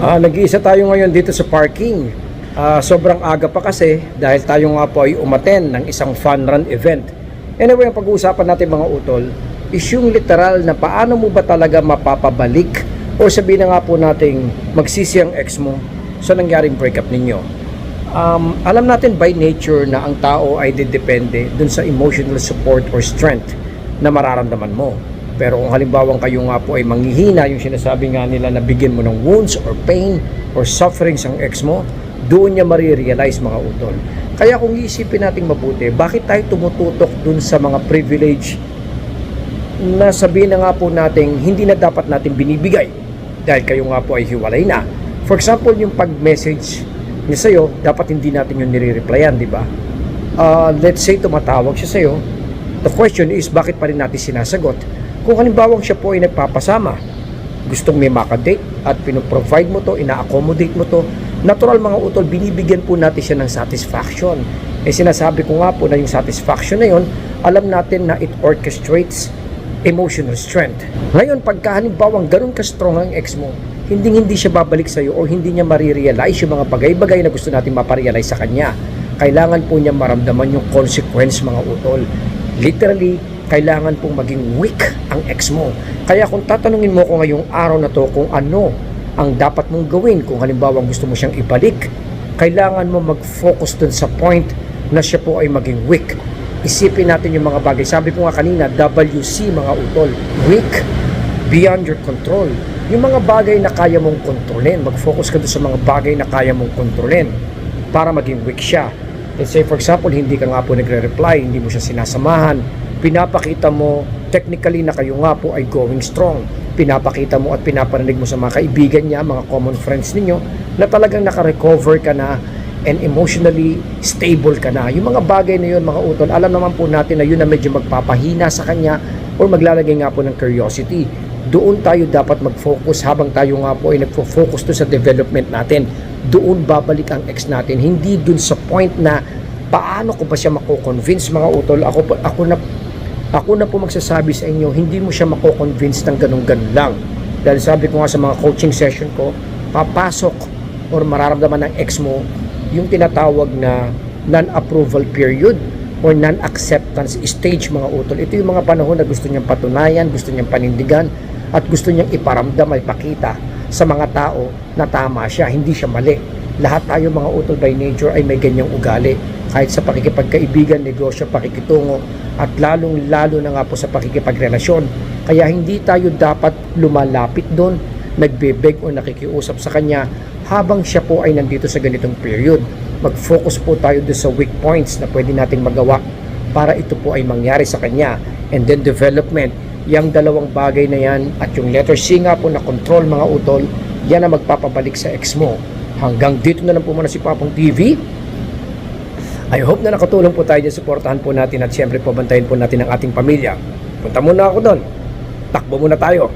Ah, nag-iisa tayo ngayon dito sa parking. Ah, sobrang aga pa kasi dahil tayo nga po ay umaten ng isang fun run event. Anyway, ang pag-uusapan natin mga utol is yung literal na paano mo ba talaga mapapabalik o sabihin na nga po nating magsisi ang ex mo sa nangyaring breakup ninyo. Um, alam natin by nature na ang tao ay didepende dun sa emotional support or strength na mararamdaman mo. Pero kung halimbawa kayo nga po ay manghihina, yung sinasabi nga nila na bigyan mo ng wounds or pain or sufferings ang ex mo, doon niya marirealize mga utol. Kaya kung iisipin natin mabuti, bakit tayo tumututok dun sa mga privilege na sabihin na nga po natin hindi na dapat natin binibigay dahil kayo nga po ay hiwalay na. For example, yung pag-message niya sa'yo, dapat hindi natin yung nire-replyan, di ba? Uh, let's say tumatawag siya sa'yo, the question is bakit pa rin natin sinasagot? Kung halimbawa siya po ay nagpapasama, gustong may makadate at pinoprovide mo to, ina-accommodate mo to, natural mga utol, binibigyan po natin siya ng satisfaction. Eh sinasabi ko nga po na yung satisfaction na yun, alam natin na it orchestrates emotional strength. Ngayon, pagka halimbawang ganun ka-strong ang ex mo, hindi hindi siya babalik sa iyo o hindi niya marirealize yung mga bagay-bagay na gusto natin maparealize sa kanya. Kailangan po niya maramdaman yung consequence mga utol. Literally, kailangan pong maging weak ang ex mo. Kaya kung tatanungin mo ko ngayong araw na to kung ano ang dapat mong gawin kung halimbawa gusto mo siyang ibalik, kailangan mo mag-focus dun sa point na siya po ay maging weak. Isipin natin yung mga bagay. Sabi ko nga kanina, WC mga utol. Weak, beyond your control. Yung mga bagay na kaya mong kontrolin, mag-focus ka doon sa mga bagay na kaya mong kontrolin para maging weak siya. Let's say for example, hindi ka nga po nagre-reply, hindi mo siya sinasamahan, pinapakita mo technically na kayo nga po ay going strong. Pinapakita mo at pinaparinig mo sa mga kaibigan niya, mga common friends ninyo, na talagang naka-recover ka na and emotionally stable ka na. Yung mga bagay na yun, mga utol, alam naman po natin na yun na medyo magpapahina sa kanya or maglalagay nga po ng curiosity. Doon tayo dapat mag-focus habang tayo nga po ay nagfo-focus to sa development natin. Doon babalik ang ex natin. Hindi doon sa point na paano ko ba siya mako-convince mga utol. Ako, ako na ako na po magsasabi sa inyo, hindi mo siya mako-convince ng ganun-ganun lang. Dahil sabi ko nga sa mga coaching session ko, papasok or mararamdaman ng ex mo yung tinatawag na non-approval period or non-acceptance stage mga utol. Ito yung mga panahon na gusto niyang patunayan, gusto niyang panindigan, at gusto niyang iparamdam, ipakita sa mga tao na tama siya, hindi siya mali. Lahat tayo mga utol by nature ay may ganyang ugali. Kahit sa pakikipagkaibigan, negosyo, pakikitungo, at lalong-lalo na nga po sa pakikipagrelasyon. Kaya hindi tayo dapat lumalapit doon, nagbebeg o nakikiusap sa kanya habang siya po ay nandito sa ganitong period. Mag-focus po tayo doon sa weak points na pwede nating magawa para ito po ay mangyari sa kanya. And then development, yung dalawang bagay na yan at yung letter C nga po na control mga utol, yan ang magpapabalik sa ex mo. Hanggang dito na lang po muna si Papong TV. I hope na nakatulong po tayo dyan. Suportahan po natin at syempre po bantayan po natin ang ating pamilya. Punta muna ako doon. Takbo muna tayo.